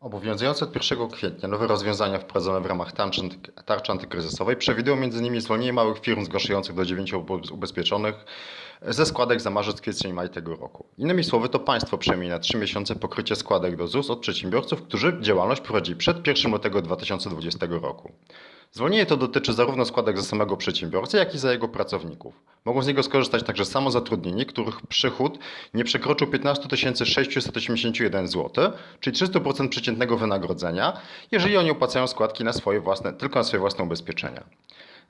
Obowiązujące od 1 kwietnia nowe rozwiązania wprowadzone w ramach tarczy, anty- tarczy antykryzysowej przewidują m.in. zwolnienie małych firm zgłaszających do 9 ubezpieczonych ze składek za marzec, kwiecień maj tego roku. Innymi słowy, to państwo przejmie na 3 miesiące pokrycie składek do ZUS od przedsiębiorców, którzy działalność prowadzili przed 1 lutego 2020 roku. Zwolnienie to dotyczy zarówno składek za samego przedsiębiorcę, jak i za jego pracowników. Mogą z niego skorzystać także samozatrudnieni, których przychód nie przekroczył 15 681 zł, czyli 300% przeciętnego wynagrodzenia, jeżeli oni opłacają składki na swoje własne, tylko na swoje własne ubezpieczenia.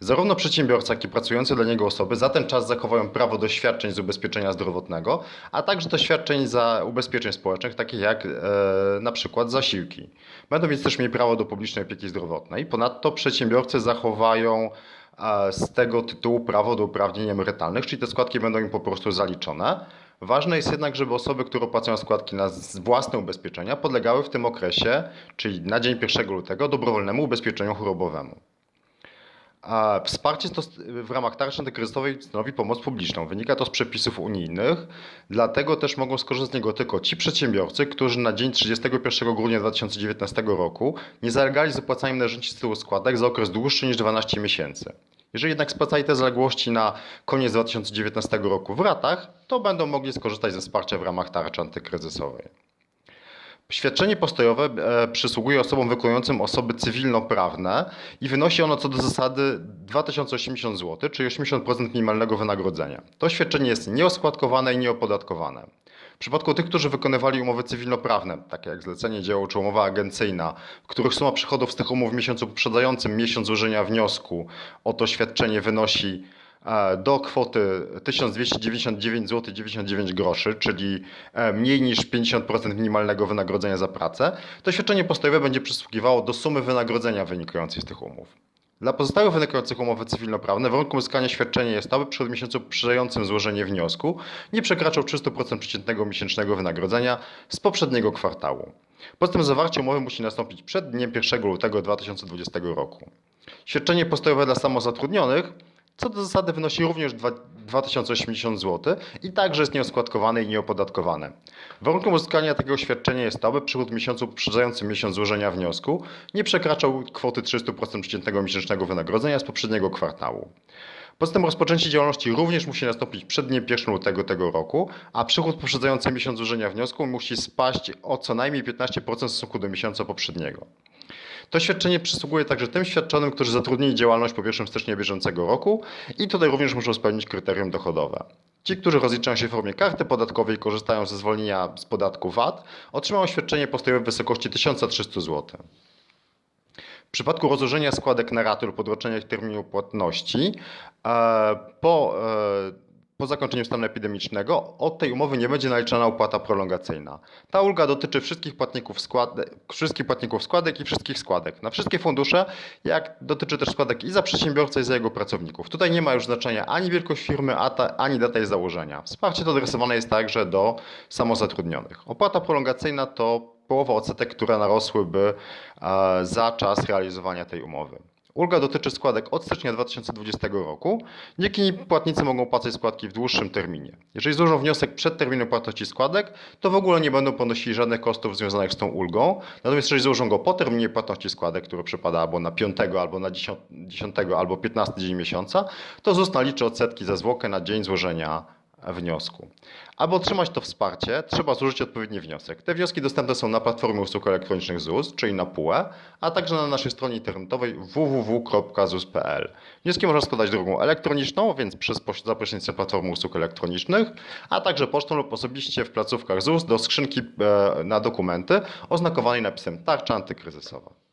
Zarówno przedsiębiorca, jak i pracujące dla niego osoby za ten czas zachowają prawo do świadczeń z ubezpieczenia zdrowotnego, a także do świadczeń za ubezpieczeń społecznych, takich jak e, na przykład zasiłki. Będą więc też mieli prawo do publicznej opieki zdrowotnej. Ponadto przedsiębiorcy zachowają e, z tego tytułu prawo do uprawnień emerytalnych, czyli te składki będą im po prostu zaliczone. Ważne jest jednak, żeby osoby, które opłacają składki na własne ubezpieczenia, podlegały w tym okresie, czyli na dzień 1 lutego, dobrowolnemu ubezpieczeniu chorobowemu. A Wsparcie w ramach tarczy antykryzysowej stanowi pomoc publiczną. Wynika to z przepisów unijnych, dlatego też mogą skorzystać z niego tylko ci przedsiębiorcy, którzy na dzień 31 grudnia 2019 roku nie zalegali z opłacaniem należności z składek za okres dłuższy niż 12 miesięcy. Jeżeli jednak spłacali te zaległości na koniec 2019 roku w ratach, to będą mogli skorzystać ze wsparcia w ramach tarczy antykryzysowej. Świadczenie postojowe e, przysługuje osobom wykonującym osoby cywilnoprawne i wynosi ono co do zasady 2080 zł, czyli 80% minimalnego wynagrodzenia. To świadczenie jest nieoskładkowane i nieopodatkowane. W przypadku tych, którzy wykonywali umowy cywilnoprawne, takie jak zlecenie dzieło czy umowa agencyjna, których suma przychodów z tych umów w miesiącu poprzedzającym miesiąc złożenia wniosku o to świadczenie wynosi do kwoty 1299 zł 99 groszy, czyli e, mniej niż 50% minimalnego wynagrodzenia za pracę, to świadczenie postojowe będzie przysługiwało do sumy wynagrodzenia wynikającej z tych umów. Dla pozostałych wynikających umowy cywilnoprawne warunkiem uzyskania świadczenia jest to, aby przed miesiącu poprzedzającym złożenie wniosku nie przekraczał 300% przeciętnego miesięcznego wynagrodzenia z poprzedniego kwartału. Poza tym zawarcie umowy musi nastąpić przed dniem 1 lutego 2020 roku. Świadczenie postojowe dla samozatrudnionych co do zasady wynosi również dwa- 2080 zł i także jest nieoskładkowane i nieopodatkowane. Warunkiem uzyskania takiego świadczenia jest to, aby przychód w miesiącu poprzedzającym miesiąc złożenia wniosku nie przekraczał kwoty 300% przeciętnego miesięcznego wynagrodzenia z poprzedniego kwartału. Poza tym rozpoczęcie działalności również musi nastąpić przed dniem 1 lutego tego roku, a przychód poprzedzający miesiąc złożenia wniosku musi spaść o co najmniej 15% w stosunku do miesiąca poprzedniego. To świadczenie przysługuje także tym świadczonym, którzy zatrudnili działalność po 1 stycznia bieżącego roku i tutaj również muszą spełnić kryterium dochodowe. Ci, którzy rozliczają się w formie karty podatkowej i korzystają ze zwolnienia z podatku VAT, otrzymają świadczenie postojowe w wysokości 1300 zł. W przypadku rozłożenia składek na raty lub odroczenia terminu płatności e, po, e, po zakończeniu stanu epidemicznego od tej umowy nie będzie naliczana opłata prolongacyjna. Ta ulga dotyczy wszystkich płatników, składek, wszystkich płatników składek i wszystkich składek na wszystkie fundusze, jak dotyczy też składek i za przedsiębiorcę i za jego pracowników. Tutaj nie ma już znaczenia ani wielkość firmy, ani data jej założenia. Wsparcie to adresowane jest także do samozatrudnionych. Opłata prolongacyjna to połowa odsetek, które narosłyby e, za czas realizowania tej umowy. Ulga dotyczy składek od stycznia 2020 roku. Dzięki niej płatnicy mogą płacić składki w dłuższym terminie. Jeżeli złożą wniosek przed terminem płatności składek, to w ogóle nie będą ponosili żadnych kosztów związanych z tą ulgą. Natomiast jeżeli złożą go po terminie płatności składek, który przypada albo na 5, albo na 10, 10 albo 15 dzień miesiąca, to ZUS naliczy odsetki za zwłokę na dzień złożenia wniosku. Aby otrzymać to wsparcie, trzeba złożyć odpowiedni wniosek. Te wnioski dostępne są na platformie usług elektronicznych ZUS, czyli na PUE, a także na naszej stronie internetowej www.zus.pl. Wnioski można składać drogą elektroniczną, więc przez poś- za pośrednictwem platformy usług elektronicznych, a także pocztą lub osobiście w placówkach ZUS do skrzynki e, na dokumenty oznakowanej napisem tarcza antykryzysowa.